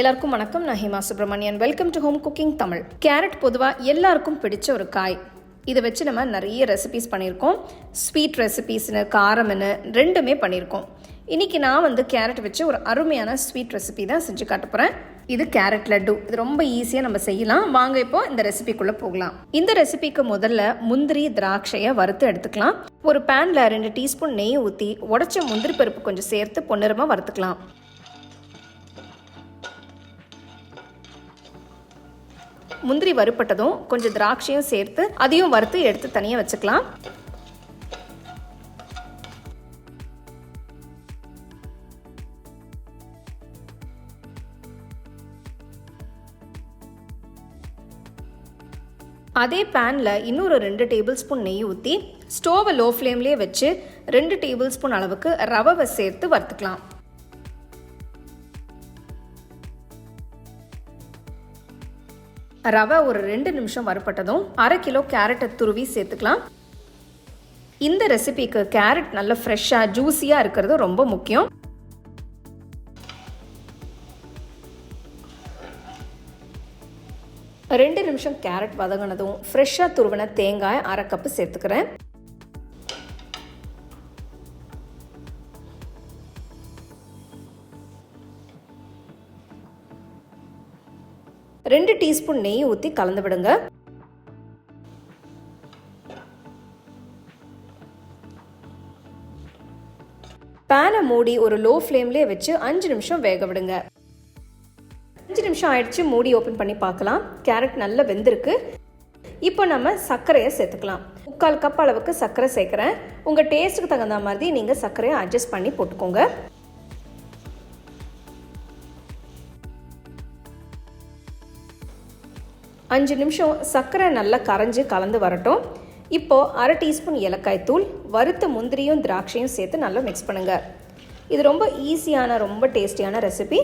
எல்லாருக்கும் வணக்கம். நான் Hema Subramanian welcome to home cooking Tamil carrot பொதுவாக எல்லாருக்கும் பிடிச்ச ஒரு காய். இதை வச்சு நம்ம நிறைய ரெசிபிஸ் பண்ணியிருக்கோம். ஸ்வீட் ரெசிபிஸ்னு காரம்னு ரெண்டுமே பண்ணியிருக்கோம். இன்னைக்கு நான் வந்து கேரட் வச்சு ஒரு அருமையான ஸ்வீட் ரெசிபி தான் செஞ்சு காட்ட போகிறேன் இது கேரட் லட்டு. இது ரொம்ப ஈஸியாக நம்ம செய்யலாம். வாங்க இப்போ இந்த ரெசிபிக்குள்ளே போகலாம். இந்த ரெசிபிக்கு முதல்ல முந்திரி திராட்சையை வறுத்து எடுத்துக்கலாம். ஒரு பேனில் ரெண்டு டீஸ்பூன் நெய் ஊற்றி உடச்ச முந்திரி பருப்பு கொஞ்சம் சேர்த்து பொன்னிறமாக வறுத்துக்கலாம். முந்திரி வறுப்பட்டதும் கொஞ்சம் திராட்சையும் சேர்த்து அதையும் வறுத்து எடுத்து தனியாக வச்சுக்கலாம். அதே பேனில் இன்னொரு ரெண்டு டேபிள் ஸ்பூன் நெய் ஊற்றி ஸ்டோவை லோ ஃப்ளேம்லேயே வச்சு ரெண்டு டேபிள் ஸ்பூன் அளவுக்கு ரவை சேர்த்து வறுத்துக்கலாம். ரவை ஒரு ரெண்டு நிமிஷம் வறுப்பட்டதும் அரை கிலோ கேரட்டை துருவி சேர்த்துக்கலாம். இந்த ரெசிபிக்கு கேரட் நல்ல ஃப்ரெஷ்ஷாக ஜூஸியாக இருக்கிறது ரொம்ப முக்கியம். ரெண்டு நிமிஷம் கேரட் வதங்கினதும் ஃப்ரெஷ்ஷாக துருவின தேங்காய் அரை கப்பு சேர்த்துக்கிறேன். ரெண்டு டீஸ்பூன் நெய் ஊற்றி கலந்து விடுங்க. பேனை மூடி ஒரு லோ ஃப்ளேம்லேயே வச்சு அஞ்சு நிமிஷம் வேக விடுங்க. அஞ்சு நிமிஷம் ஆயிடுச்சு மூடி ஓப்பன் பண்ணி பார்க்கலாம். கேரட் நல்லா வெந்திருக்கு. இப்போ நம்ம சர்க்கரையை சேர்த்துக்கலாம். முக்கால் கப் அளவுக்கு சர்க்கரை சேர்க்குறேன். உங்கள் டேஸ்ட்டுக்கு தகுந்த மாதிரி நீங்கள் சர்க்கரையை அட்ஜஸ்ட் பண்ணி போட்டுக்கோங்க. அஞ்சு நிமிஷம் சர்க்கரை நல்லா கரைஞ்சி கலந்து வரட்டும். இப்போது அரை டீஸ்பூன் ஏலக்காய் தூள் வறுத்த முந்திரியும் திராட்சையும் சேர்த்து நல்லா மிக்ஸ் பண்ணுங்கள் இது ரொம்ப ஈஸியான ரொம்ப டேஸ்டியான ரெசிபி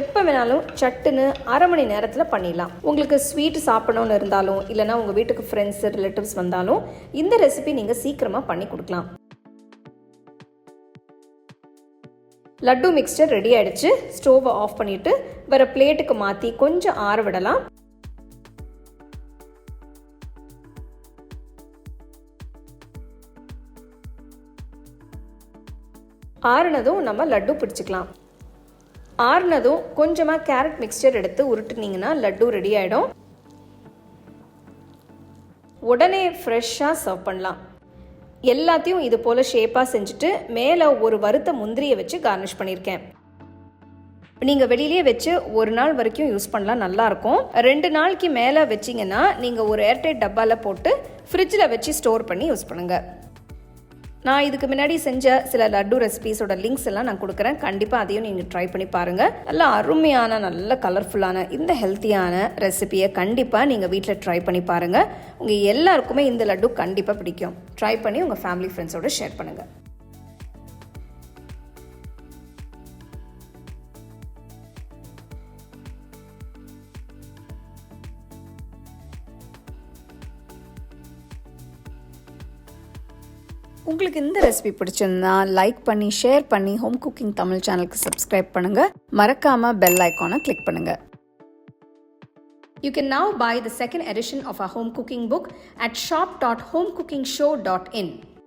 எப்போ வேணாலும் சட்டுன்னு அரை மணி நேரத்தில் பண்ணிடலாம். உங்களுக்கு ஸ்வீட் சாப்பிடணும்னு இருந்தாலும் இல்லைனா உங்கள் வீட்டுக்கு ஃப்ரெண்ட்ஸ் ரிலேட்டிவ்ஸ் வந்தாலும் இந்த ரெசிபி நீங்கள் சீக்கிரமாக பண்ணி கொடுக்கலாம். லட்டு மிக்ஸ்டர் ரெடி ஆகிடுச்சு ஸ்டோவை ஆஃப் பண்ணிவிட்டு வேறு பிளேட்டுக்கு மாற்றி கொஞ்சம் ஆற விடலாம். ஆறுனதும் நம்ம லட்டு பிடிச்சிக்கலாம். ஆறுனதும் கொஞ்சமாக கேரட் மிக்சர் எடுத்து உருட்டுனீங்கன்னா லட்டு ரெடி ஆகிடும் உடனே ஃப்ரெஷ்ஷாக சர்வ் பண்ணலாம். எல்லாத்தையும் இது போல் ஷேப்பாக செஞ்சுட்டு மேலே ஒரு வறுத்த முந்திரியை வச்சு கார்னிஷ் பண்ணியிருக்கேன். நீங்கள் வெளியிலே வச்சு ஒரு நாள் வரைக்கும் யூஸ் பண்ணலாம் நல்லாயிருக்கும் ரெண்டு நாளைக்கு மேலே வச்சிங்கன்னா நீங்கள் ஒரு ஏர்டைட் டப்பாவில் போட்டு ஃப்ரிட்ஜில் வச்சு ஸ்டோர் பண்ணி யூஸ் பண்ணுங்கள் நான் இதுக்கு முன்னாடி செஞ்ச சில லட்டு ரெசிபீஸோட லிங்க்ஸ் எல்லாம் நான் கொடுக்குறேன். கண்டிப்பாக அதையும் நீங்கள் ட்ரை பண்ணி பாருங்கள் நல்ல அருமையான நல்ல கலர்ஃபுல்லான இந்த ஹெல்த்தியான ரெசிபியை கண்டிப்பாக நீங்கள் வீட்டில் ட்ரை பண்ணி பாருங்கள் உங்கள் எல்லாருக்குமே இந்த லட்டு கண்டிப்பாக பிடிக்கும். ட்ரை பண்ணி உங்கள் ஃபேமிலி ஃப்ரெண்ட்ஸோடு ஷேர் பண்ணுங்கள் உங்களுக்கு இந்த ரெசிபி பிடிச்சிருந்தா லைக் பண்ணி ஷேர் பண்ணி ஹோம் குக்கிங் தமிழ் சேனலுக்கு சப்ஸ்கிரைப் பண்ணுங்க மறக்காம பெல் ஐக்கானை கிளிக் பண்ணுங்க You can now buy the second edition of our home cooking book at shop.homecookingshow.in.